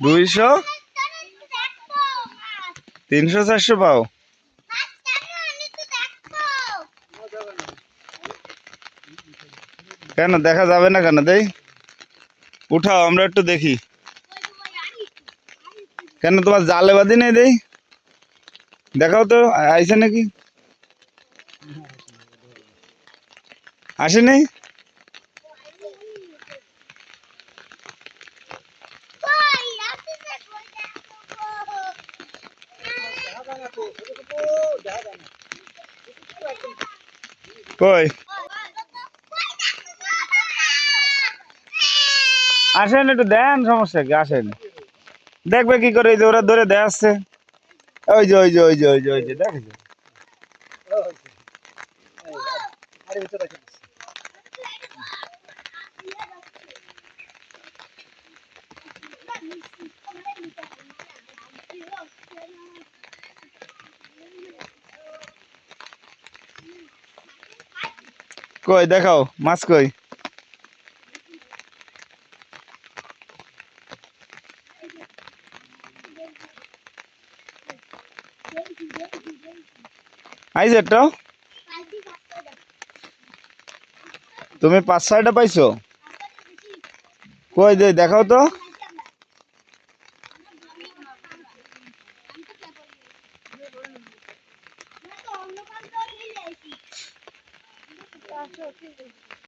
দুইশো? তিনশো, চারশো পাও। কেন, দেখা যাবে না কেন? দেই। উঠাও, আমরা একটু দেখি। কেন, তোমার জালে বাদি নেই দেই? দেখাও তো আইসে নাকি? আসে নেই কই? আসেন একটু দেন, সমস্যা কি? আসেন। দেখবে কি করে? এই যে ওরা ধরে দেয় আসছে ওই যে ওই যে ওই যে ওই যে ওই যে দেখেছ কই দেখাও মাছ কই? আইজ একটা? তুমি পাঁচ ছয়টা পাইছো? কই দে দেখাও তো। çok iyi.